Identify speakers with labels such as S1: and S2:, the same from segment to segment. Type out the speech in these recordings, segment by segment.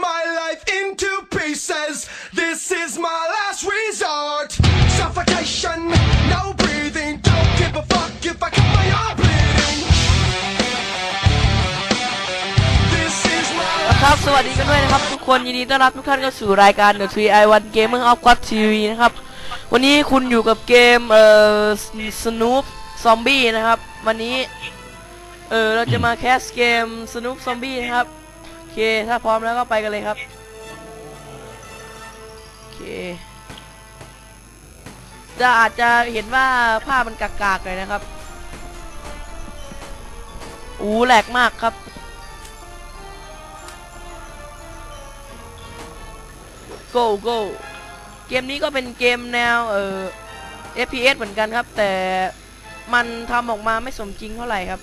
S1: my life into pieces. This is my last resort. Suffocation, no breathing. Don't give a fuck if I cut my arm bleeding. This is my
S2: ครับสวัสดีกันด้วยนะครับทุกคนยินดีต้อนรับทุกท่านเข้าสู่รายการ The 3 i 1 Gamer of God TV นะครับ วันนี้คุณอยู่กับเกมเอ่อ Snoop Zombie นะครับ วันนี้ เออเราจะมาแคสเกม Snoop Zombie นะครับ เค ถ้าพร้อมแล้วก็ไปกันเลยครับโอเค จะอาจจะเห็นว่าภาพมันกากๆเลยนะครับ อู้แหลกมากครับ go go เกมนี้ก็เป็นเกมแนวเอ่อ FPS เหมือนกันครับ แต่มันทำออกมาไม่สมจริงเท่าไหร่ครับ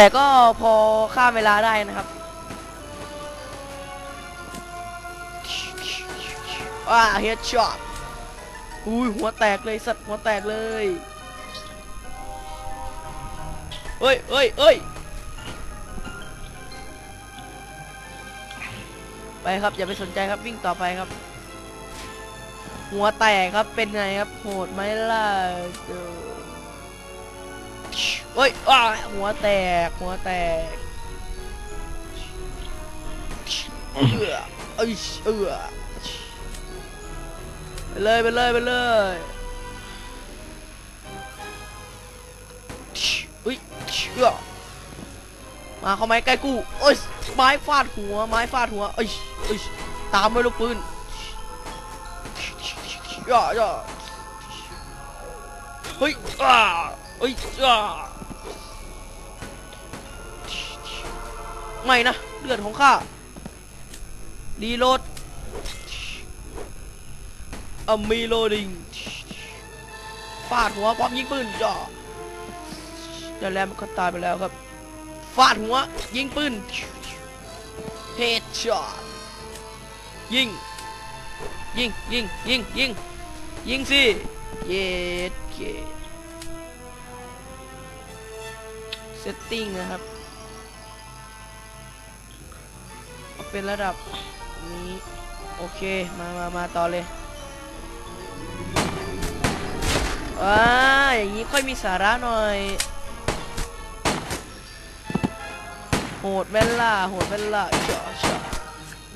S2: แต่ก็พอข้ามเวลาได้นะครับว้าเฮดช็อตอุ้ยหัวแตกเลยสัตว์หัวแตกเลยเฮ้ยเฮ้ยเฮ้ยไปครับอย่าไปสนใจครับวิ่งต่อไปครับ หัวแตกครับเป็นไงครับโหดไหมล่ะ เฮ้ยอ้าหัวแตก หัวแตกเออเอ้ยเออไปเลยไปเลยไปเลยอุ้ยเอือมาเข้าไม้ใกล้กูโอ้ยไม้ฟาดหัว ไม้ฟาดหัวเอ้ยเอ้ยตามด้วยลูกปืนย่าย่าเฮ้ยอ้าเฮ้ยอ้า ไม่นะ เลือดของข้ารีโหลดอะมีโลดิงฟาดหัวพร้อมยิงปืนจ่อเจะแล้วมันก็ตายไปแล้วครับ ฟาดหัว ยิงปืนเฮดช็อตยิง ยิง ยิง ยิง ยิง ยิงสิเย็ดเกเซตติ้งนะครับ เป็นระดับนี้ โอเค มามามาต่อเลยว้าอย่างนี้ค่อยมีสาระหน่อย โหดเวลล่าโหดเวลล่าเจาะเจาะ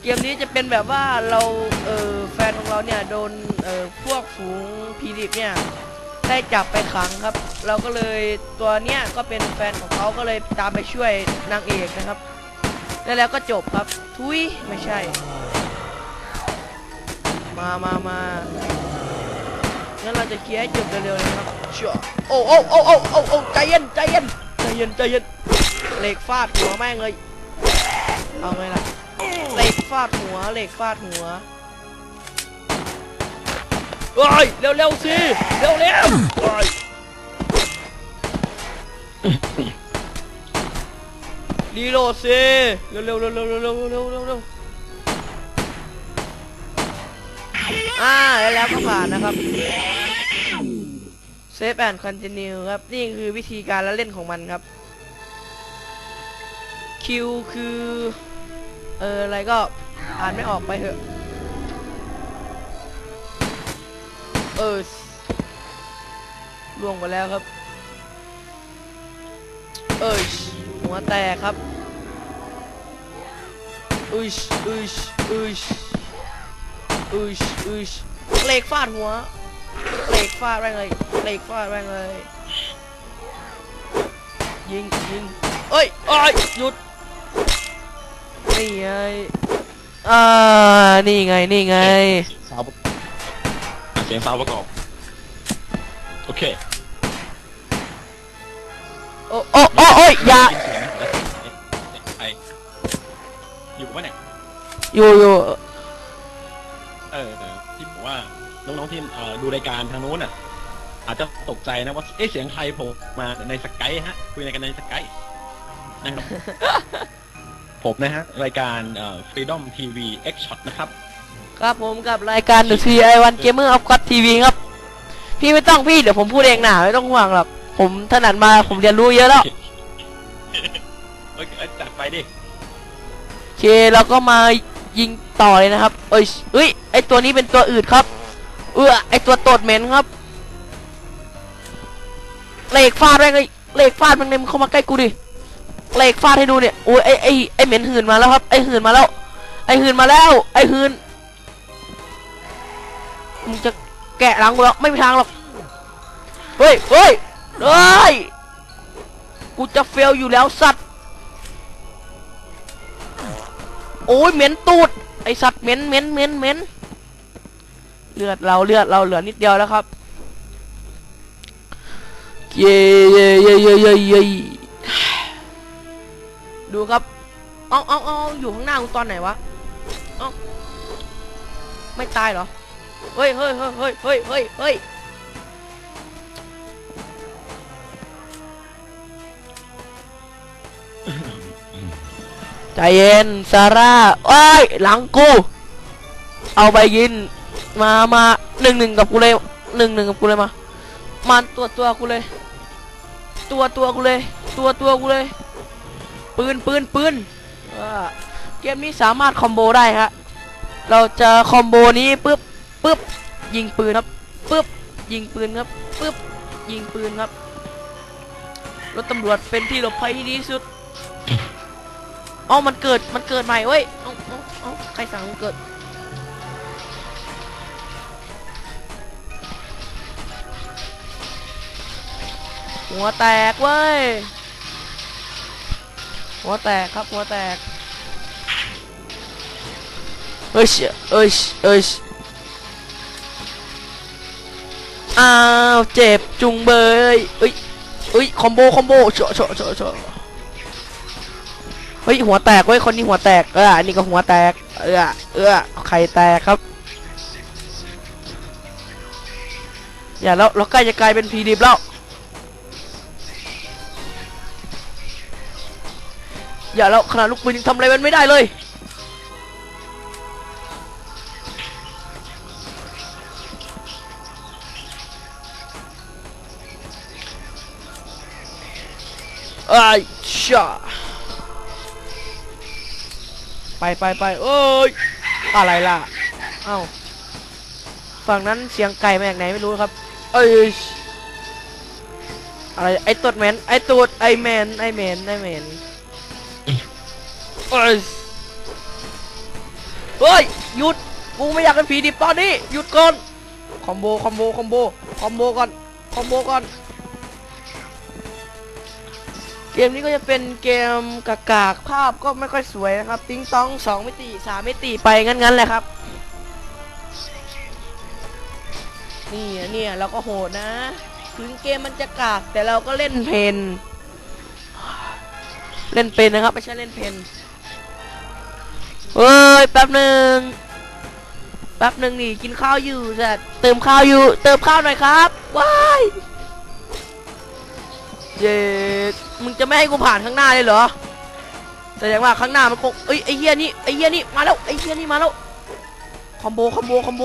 S2: เกมนี้จะเป็นแบบว่าเราเออแฟนของเราเนี่ยโดนเออพวกฝูงพีดิบเนี่ยได้จับไปขังครับ เราก็เลยตัวเนี้ยก็เป็นแฟนของเขาก็เลยตามไปช่วยนางเอกนะครับ แล้วแล้วก็จบครับ ทุยไม่ใช่ มามามางั้นเราจะเคลียร์ให้จบเร็วๆเลยนะครับเจาะโอ้โอ้โอ้โอ้โอ้โอ้ใจเย็นใจเย็นใจเย็นใจเย็นเหล็กฟาดหัวแม่งเลยเอาไงล่ะเหล็กฟาดหัวเหล็กฟาดหัวเฮ้ยเร็วๆสิเร็วๆ รีโหลดสิเร็วๆเร็วเร็วเร็วเร็วเร็วเร็วอ่าแล้วแล้วก็ผ่านนะครับเซฟแอนด์คอนติเนียครับนี่คือวิธีการและเล่นของมันครับคิวคือเอออะไรก็อ่านไม่ออกไปเถอะเออล่วงไปแล้วครับเอย หัวแตกครับอุยอุยอุยอุยอุยเหล็กฟาดหัวเหล็กฟาดแรงเลยเหล็กฟาดแรงเลย ยิงยิงเอ้ยเอ้ยหยุดนี่ไงอ่านี่ไงนี่ไง
S3: ซาวเสียงซาวประกอบโอเค
S2: โอ้โอ้โอ้โอ้ยอย่า
S3: ไออยู่ปะเนี่ย
S2: อยู่อยู่
S3: เออเออที่บอกว่าน้องๆที่เอ่อดูรายการทางโน้นอะ อาจจะตกใจนะว่าเอ๊ะเสียงใครโผล่มาในสกายฮะ คุยในกันในสกายนะครับ ผมนะฮะ รายการเอ่อ Freedom TV X Shot นะครับ
S2: ครับผมกับรายการ The 3 i 1 Gamer of God TV ครับ พี่ไม่ต้องพี่เดี๋ยวผมพูดเองหนาไม่ต้องห่วงหรอกผมถนัดมาผมเรียนรู้เยอะแล้ว
S3: ดิ
S2: โอเคเราก็มายิงต่อเลยนะครับ เอ้ยเอ้ย ไอตัวนี้เป็นตัวอืดครับ เออไอตัวตดเหม็นครับ เหล็กฟาดแม่งเลยเหล็กฟาดแม่งเลยมึงเข้ามาใกล้กูดิ เหล็กฟาดให้ดูเนี่ย โอ้ยไอไอไอเหม็นหืนมาแล้วครับ ไอหืนมาแล้ว ไอหืนมาแล้ว ไอหืน มึงจะแกะหลังกูแล้วไม่มีทางหรอก เฮ้ยเฮ้ยเฮ้ย กูจะเฟลอยู่แล้วสัตว์ โอ้ยเหม็นตูด ไอสัตว์เหม็นเหม็นเหม็นเหม็นเลือดเราเลือดเราเหลือนิดเดียวแล้วครับเย่เย่เย่เย่เย่เย่ดูครับเอาเอาเอาอยู่ข้างหน้ากูตอนไหนวะเอาไม่ตายเหรอ เฮ้ยเฮ้ยเฮ้ยเฮ้ยเฮ้ยเฮ้ย เยใจเย็นซาร่าโอ้ยหลังกู เอาไปยิน มามาหนึ่งหนึ่งกับกูเลยหนึ่งหนึ่งกับกูเลยมามาตัวตัวกูเลย ตัวตัวกูเลย ตัวตัวกูเลย ปืนปืนปืนเกมนี้สามารถคอมโบได้ฮะเราจะคอมโบนี้ปึ๊บปึ๊บยิงปืนครับปึ๊บยิงปืนครับปึ๊บยิงปืนครับรถตำรวจเป็นที่หลบภัยที่ดีที่สุด อ๋อมันเกิด มันเกิดใหม่เว้ยเอ้าเอ้าเอ้าใครสั่งมันเกิด หัวแตกเว้ย หัวแตกครับ หัวแตก เอ้ยเอ้ยเอ้ยอ้าว เจ็บจุงเบยเอ้ยเอ้ย คอมโบ คอมโบเฉาะเฉาะเฉาะ เฮ้ยหัวแตกเว้ยคนนี้หัวแตกเอออันนี้ก็หัวแตก เออเออไข่แตกครับ อย่าแล้วเราใกล้จะกลายเป็นพีดิบแล้ว อย่าแล้วขนาดลูกปืนยังทำอะไรมันไม่ได้เลยไอ้ชา ไปไปไปเอ้ยอะไรล่ะเอ้าฝั่งนั้นเสียงไก่มาจากไหนไม่รู้ครับ เอ้ยอะไรไอ้ตดแมนไอ้ตูดไอ้แมนไอ้แมนไอ้แมนเอ้ยเฮ้ยหยุดกูไม่อยากเป็นผีดิบตอนนี้หยุดก่อนคอมโบคอมโบคอมโบคอมโบก่อนคอมโบก่อน เกมนี้ก็จะเป็นเกมกากากๆภาพก็ไม่ค่อยสวยนะครับ ติ้งต้องสองมิติสามมิติไปงั้นๆแหละครับ นี่เนี่ยเราก็โหดนะ ถึงเกมมันจะกากแต่เราก็เล่นเพนเล่นเป็นนะครับ ไม่ใช่เล่นเพนเฮ้ยแป๊บหนึ่งแป๊บหนึ่งนี่กินข้าวอยู่แต่เติมข้าวอยู่ เติมข้าวหน่อยครับว้ายเย็ด มึงจะไม่ให้กูผ่านข้างหน้าเลยเหรอแสดงว่าข้างหน้ามันคงเอ้ยไอ้เฮียนี่ไอ้เฮียนี่มาแล้วไอ้เฮียนี่มาแล้วคอมโบคอมโบคอมโบ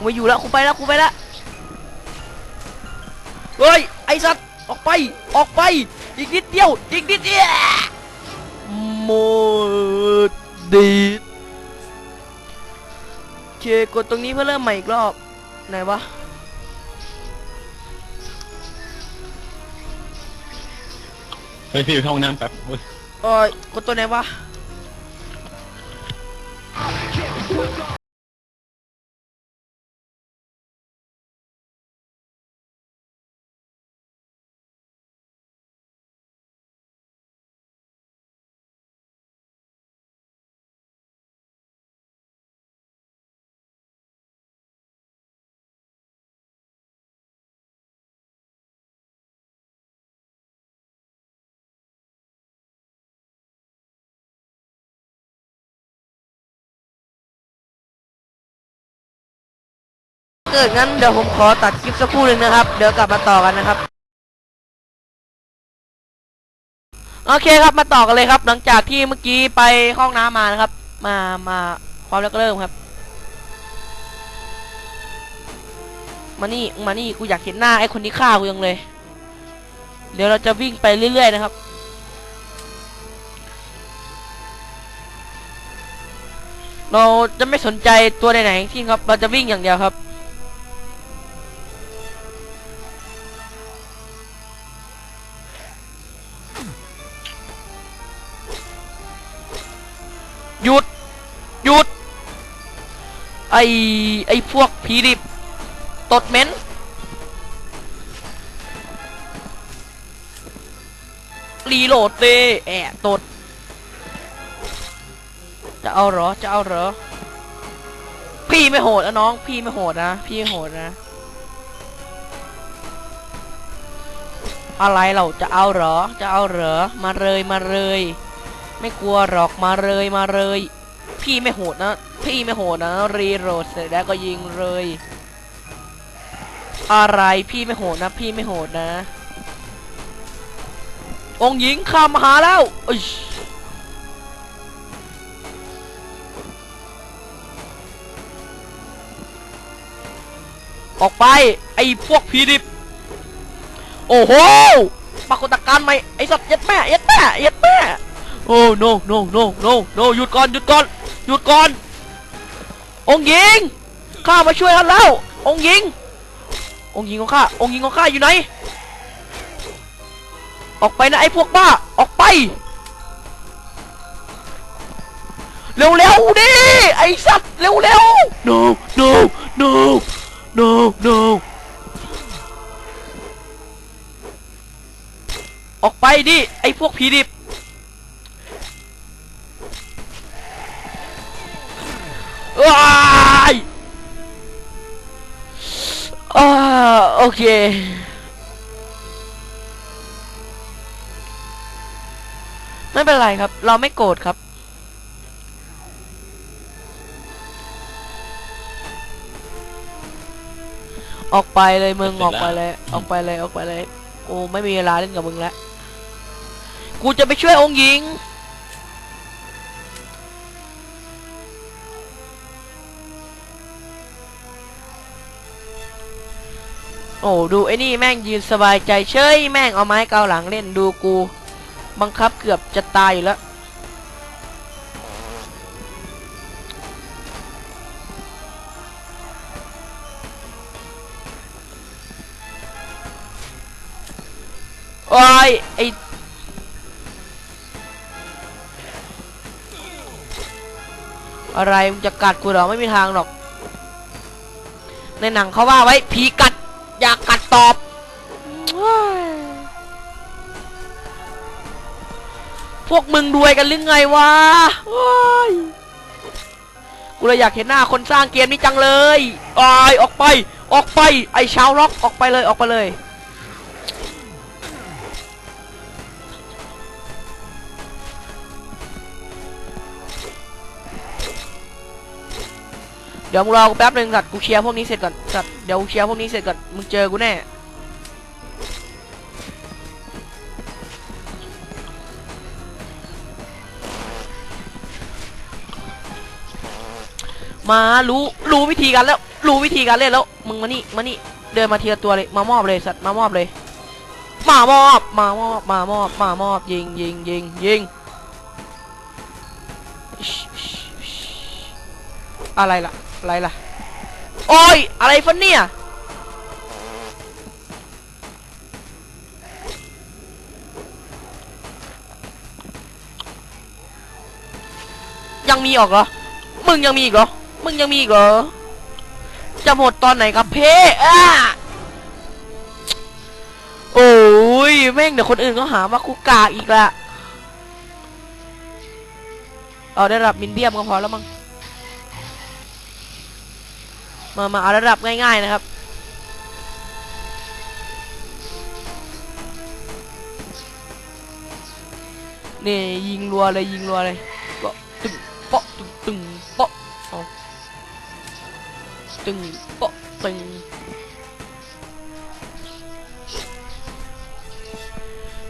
S2: ไม่อยู่แล้วกูไปแล้วกูไปแล้วเฮ้ยไอ้สัตว์ออกไปออกไปอีกนิดเดียวอีกนิดเดียวหมดดีโอเคกดตรงนี้เพื่อเริ่มใหม่อีกรอบไหนวะ
S3: เฮ้ยพี่ไปเข้าห้องน้ำแป๊บเฮ้ย
S2: เอ้ยกดตัวไหนวะ เกิดงั้นเดี๋ยวผมขอตัดคลิปสักครู่หนึ่งนะครับ เดี๋ยวกลับมาต่อกันนะครับ โอเคครับมาต่อกันเลยครับ หลังจากที่เมื่อกี้ไปห้องน้ำมานะครับ มามาความแล้วก็เริ่มครับ มานี่มานี่กูอยากเห็นหน้าไอ้คนที่ฆ่ากูยังเลย เดี๋ยวเราจะวิ่งไปเรื่อยๆนะครับเราจะไม่สนใจตัวไหนๆที่ครับ เราจะวิ่งอย่างเดียวครับ ไอไอพวกผีดิบตดเม็นรีโหลดเตแอะตด จะเอาเหรอ จะเอาเหรอ พี่ไม่โหดนะน้อง พี่ไม่โหดนะ พี่โหดนะ อะไรเราจะเอาเหรอ จะเอาเหรอ มาเลย มาเลย ไม่กลัวหรอก มาเลย มาเลย พี่ไม่โหดนะ พี่ไม่โหดนะ รีโหลดเสร็จแล้วก็ยิงเลย อะไรพี่ไม่โหดนะ พี่ไม่โหดนะ องหญิงข้ามาหาแล้วอยออกไปไอ้พวกผีดิบ โอ้โหปรากฏการณ์ใหม่ไอ้สัตว์ยัดแม่ยัดแม่ยัดแม่โอ้ no no no no no หยุดก่อนหยุดก่อน หยุดก่อน องค์หญิง ข้ามาช่วยกันแล้ว องค์หญิง องค์หญิงของข้า องค์หญิงของข้าอยู่ไหน ออกไปนะไอ้พวกบ้า ออกไป เร็วๆดิ ไอ้สัตว์ เร็วๆ no no no no no ออกไปดิ ไอ้พวกผีดิบ ว้ายอ่าโอเคไม่เป็นไรครับ เราไม่โกรธครับ ออกไปเลยมึง
S3: เสร็
S2: อ
S3: จ
S2: อกไป
S3: แล้ว
S2: เลย ออกไปเลยออกไปเลยกูไม่มีเวลาเล่นกับมึงแล้ว กูจะไปช่วยองค์หญิง โอ้ดูไอ้นี่แม่งยืนสบายใจเฉยแม่งเอาไม้เกาหลังเล่นดูกู บังคับเกือบจะตายอยู่แล้วโอ้ยไออะไรมึงจะกัดกูเหรอไม่มีทางหรอก ในหนังเขาว่าไว้ผีกัด อยากกัดตอบพวกมึงรวยกันหรือไงวะกูเลยอยากเห็นหน้าคนสร้างเกมนี้จังเลยออยออกไป ออกไป ไอชาวร็อกออกไปเลยออกไปเลย ดี๋ยวมึงรอกูแป๊บหนึ่งสัตว์กูเคลียร์พวกนี้เสร็จก่อนสัตว์เดี๋ยวกูเคลียร์พวกนี้เสร็จก่อนมึงเจอกูแน่มารู้รู้วิธีการแล้ว รู้วิธีการเล่นแล้ว มึงมานี่มานี่เดินมาทีละตัวเลยมามอบเลยสัตว์มามอบเลยมามอบมามอบมามอบมามอบยิงยิงยิงยิงอะไรล่ะ อะไรล่ะ โอ้ย อะไรฟันเนี่ย ยังมีออกเหรอ มึงยังมีอีกเหรอ มึงยังมีอีกเหรอ จะหมดตอนไหนครับเพ่อ้าโอ้ย แม่งเดี๋ยวคนอื่นก็หาว่ากูกากอีกละ เอาได้รับมินเดียมก็พอแล้วมั้ง มามาเอาระดับง่ายๆนะครับ นี่ยิงรัวเลยยิงรัวเลยเปาะตึงเปาะตึงตึงเปาะเอาตึงเปาะตึง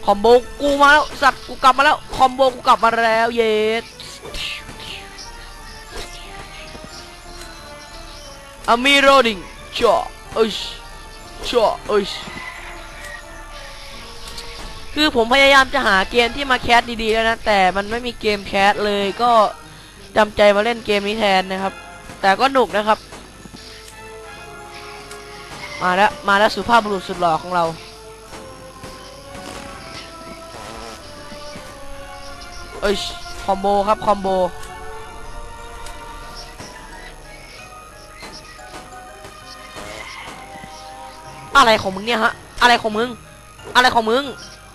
S2: คอมโบกูมาแล้วสัตว์กูกลับมาแล้วคอมโบกูกลับมาแล้วเยส อามีโรดิงชัวเอ้ยชัวเอ้ยคือผมพยายามจะหาเกมที่มาแคสดีๆแล้วนะ แต่มันไม่มีเกมแคสเลยก็จำใจมาเล่นเกมนี้แทนนะครับ แต่ก็หนุกนะครับ มาแล้วมาแล้วสุภาพบุรุษสุดหล่อของเราเอ้ยคอมโบครับคอมโบ อะไรของมึงเนี่ยฮะ อะไรของมึง อะไรของมึง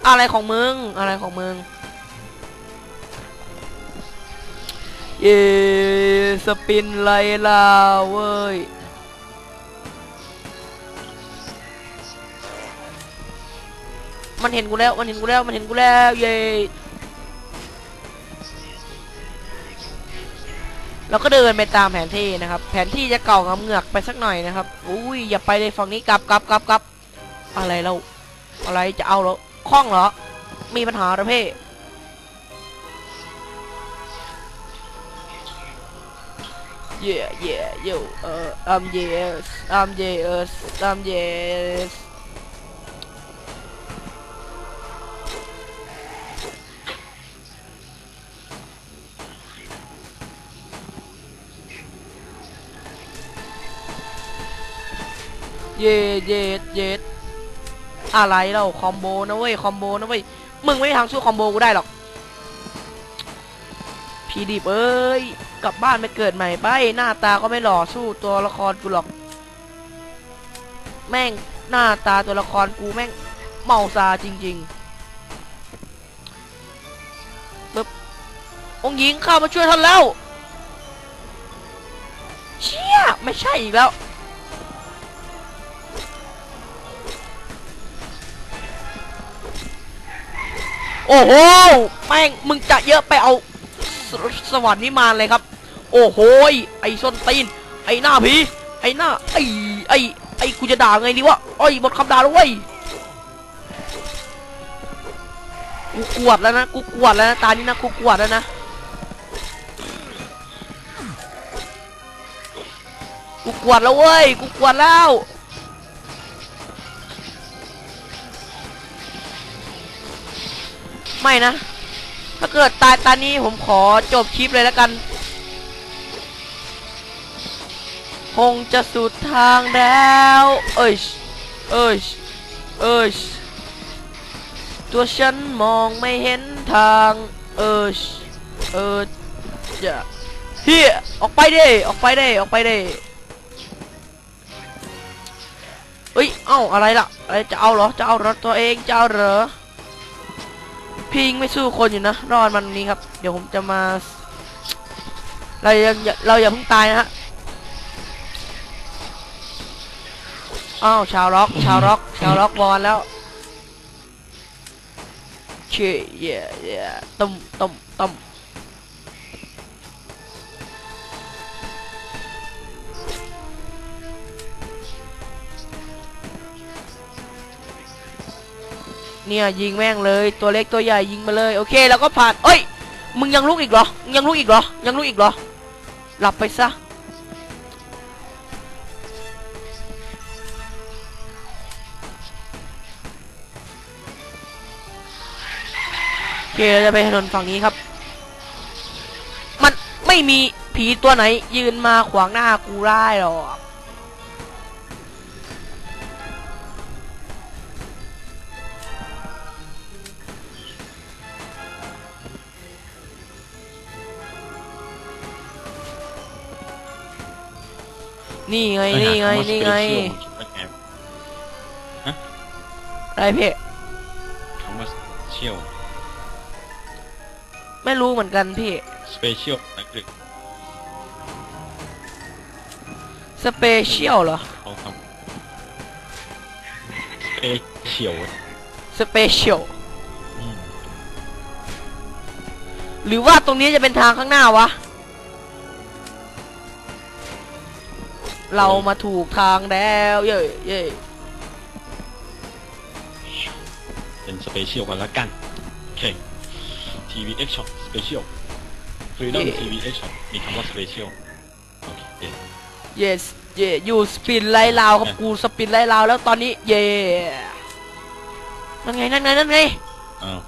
S2: อะไรของมึง อะไรของมึง เย่สปินไลลาเว้ย มันเห็นกูแล้ว มันเห็นกูแล้ว มันเห็นกูแล้ว เย้ เราก็เดินไปตามแผนที่นะครับ แผนที่จะเก่ากับเหงือกไปสักหน่อยนะครับ อุ้ยอย่าไปเลยฝั่งนี้กลับกลับกลับกลับอะไรเราอะไรจะเอาเหรอคล้องเหรอ มีปัญหาหรอเพ่เย่เย่โยเอ่อ um yes um yes um yes เย็ดเย็ดเย็ดอะไรเราคอมโบนะเว้ยคอมโบนะเว้ยมึงไม่ทางสู้คอมโบกูได้หรอกพีดิบเอ้ยกลับบ้านไปเกิดใหม่ไปหน้าตาก็ไม่หล่อสู้ตัวละครกูหรอก แม่งหน้าตาตัวละครกูแม่งเมาซาจริงๆปึ๊บองหญิงเข้ามาช่วยท่านแล้ว เชี่ยไม่ใช่อีกแล้ว โอ้โหแม่งมึงจะเยอะไปเอาสสวรรค์วิมานเลยครับ โอ้โหไอ้ส้นตีน ไอ้หน้าผีไอ้หน้าไอ้ไอ้ไอ้กูจะด่าไงดีวะโอ้ยหมดคำด่าแล้วเว้ยกูกวดแล้วนะกูกวดแล้วนะตานี้นะกูกวดแล้วนะกูกวดแล้วเว้ยกูกวดแล้ว ไม่นะ ถ้าเกิดตายตานี้ผมขอจบคลิปเลยแล้วกัน คงจะสุดทางแล้ว เอ้ย เอ้ย เอ้ย ตัวฉันมองไม่เห็นทาง เอ้ย เออจะเฮียออกไปดิออกไปดิออกไปดิเอ้ย เอ้าอะไรล่ะ อะไรจะเอาเหรอ จะเอาเหรอตัวเอง จะเอาเหรอ พี่ยิงไม่สู้คนอยู่นะรอดมันนี้ครับ เดี๋ยวผมจะมา เราอย่าเราอย่าเพิ่งตายนะฮะอ้าวชาวล็อก ชาวล็อก ชาวล็อกบอลแล้วเชี่ยเย่เย่ตุ่มตุ่มตุ่ม เนี่ยยิงแม่งเลยตัวเล็กตัวใหญ่ยิงมาเลยโอเคแล้วก็ผ่านเอ้ยมึงยังลุกอีกเหรอยังลุกอีกเหรอยังลุกอีกเหรอหลับไปซะโอเคเราจะไปถนนฝั่งนี้ครับ มันไม่มีผีตัวไหนยืนมาขวางหน้ากูได้หรอก นี่ไงนี่ไงนี่ไงอะไรพี่
S3: คำว่าเชียล
S2: ไม่รู้เหมือนกันพี่
S3: สเปเชียลอังกฤษ
S2: สเปเชียลเหรอ
S3: เอาคำสเปเชียล
S2: สเปเชียลหรือว่าตรงนี้จะเป็นทางข้างหน้าวะ เรามาถูกทางแล้ว เย้เย้
S3: เป็นสเปเชียลกันละกัน โอเค TVX Shop Special Freedom TVX Shop มีคำว่า Special โอเค
S2: yes เย่อยู่สปินไล่ลาวครับ
S3: เอ๊ะ
S2: กูสปินไล่ลาวแล้วตอนนี้เย่นั่นไงนั่นไงนั่นไง
S3: อ้าว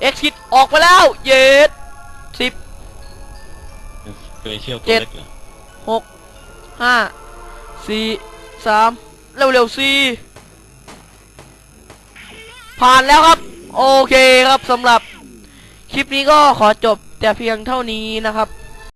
S2: เอ็กซิสออกมาแล้วเย็ดสิบ
S3: สเปเชียลตัว
S2: เจ็ด
S3: เล็กเหรอ
S2: หก ห้าสี่สามเร็วเร็วสี่ผ่านแล้วครับ โอเคครับสำหรับ คลิปนี้ก็ขอจบแต่เพียงเท่านี้นะครับ